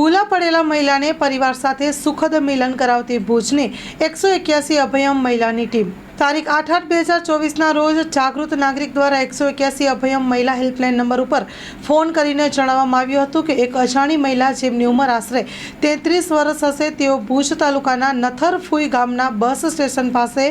ભૂલા પડેલા મહિલાને પરિવાર સાથે સુખદ મિલન કરાવતી ભુજની એકસો એક્યાસી અભયમ મહિલાની ટીમ તારીખ આઠ આઠ બે હજાર ચોવીસના રોજ જાગૃત નાગરિક દ્વારા એકસો એક્યાસી અભયમ મહિલા હેલ્પલાઇન નંબર ઉપર ફોન કરીને જણાવવામાં આવ્યું હતું કે એક અજાણી મહિલા જેમની ઉંમર આશરે તેત્રીસ વર્ષ હશે, તેઓ ભુજ તાલુકાના નથરફુઈ ગામના બસ સ્ટેશન પાસે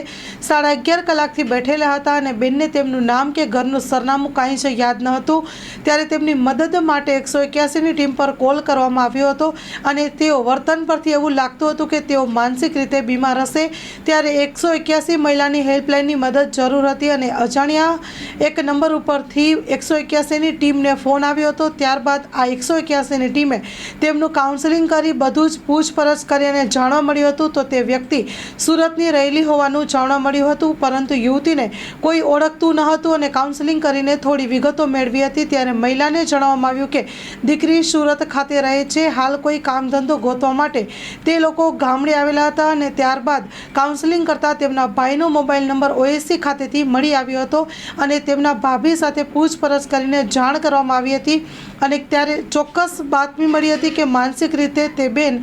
સાડા અગિયાર કલાકથી બેઠેલા હતા અને બેનને તેમનું નામ કે ઘરનું સરનામું કાંઈ જ યાદ ન હતું. ત્યારે તેમની મદદ માટે એકસો એક્યાસીની ટીમ પર કોલ કરવામાં આવ્યો હતો અને તેઓ વર્તન પરથી એવું લાગતું હતું કે તેઓ માનસિક રીતે બીમાર હશે. ત્યારે એકસો એક્યાસી મહિલાની હેલ્પલાઇનની મદદ જરૂર હતી અને અજાણ્યા એક નંબર ઉપરથી એકસો એક્યાસીની ટીમને ફોન આવ્યો હતો. ત્યારબાદ આ એકસો એક્યાસીની ટીમે તેમનું કાઉન્સેલિંગ કરી બધું જ પૂછપરછ કરી અને જાણવા મળ્યું હતું. તો તે વ્યક્તિ સુરતની રહેલી હોવાનું જાણવા મળ્યું હતું, પરંતુ યુવતીને કોઈ ઓળખતું ન હતું અને કાઉન્સેલિંગ કરીને થોડી વિગતો મેળવી હતી. ત્યારે મહિલાને જણાવવામાં આવ્યું કે, દીકરી સુરત ખાતે રહે છે. હાલ કોઈ કામ ધંધો ગોતવા માટે તે લોકો ગામડે આવેલા હતા અને ત્યારબાદ કાઉન્સેલિંગ કરતાં તેમના ભાઈનો મોબાઈલ નંબર ઓએસસી ખાતેથી મળી આવ્યો હતો અને તેમના ભાભી સાથે પૂછપરછ કરીને જાણ કરવામાં આવી હતી અને ત્યારે ચોક્કસ બાતમી મળી હતી કે માનસિક રીતે તે બેન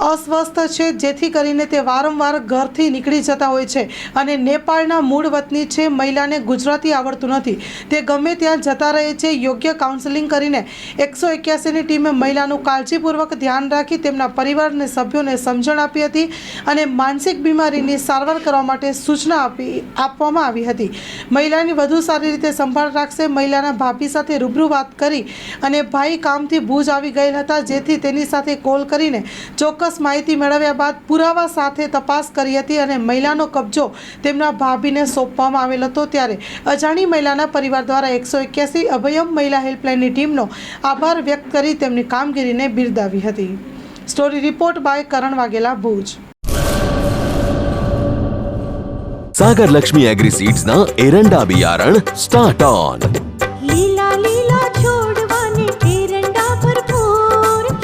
અસ્વસ્થ છે, જેથી કરીને તે વારંવાર ઘરથી નીકળી જતા હોય છે અને નેપાળના મૂળ વતની છે, મહિલાને ગુજરાતી આવડતું નથી. તે ગમે ત્યાં જતા રહે છે, યોગ્ય કાઉન્સેલિંગ કરીને. એકસો એક્યાસીની ટીમે મહિલાનું કાળજીપૂર્વક ધ્યાન રાખી તેમના પરિવારને સભ્યોને સમજણ આપી હતી અને માનસિક બીમારીની સારવાર કરવા માટે સૂચના આપી, આપવામાં આવી હતી. મહિલાની વધુ સારી રીતે સંભાળ રાખશે, મહિલાના ભાભી સાથે રૂબરૂ વાત કરી અને ભાઈ કામથી ભૂજ આવી ગયેલ હતા, જેથી તેની સાથે કોલ કરીને ચોક્કસ ચોક્કસ માહિતી મેળવ્યા બાદ પુરાવા સાથે તપાસ કરી હતી અને મહિલાનો કબજો તેમના ભાભીને સોંપવામાં આવેલ હતો ત્યારે અજાણી મહિલાના પરિવાર દ્વારા એકસો એક્યાસી અભયમ મહિલા હેલ્પલાઇનની ટીમનો આભાર વ્યક્ત કરી તેમની કામગીરીને બિરદાવી હતી. Story report by Karan Vaghela Bhuj. Sagar Lakshmi agri સીડ્સના એરંડા બિયારણ સ્ટાર્ટ ઓન. લીલા લીલા છોડ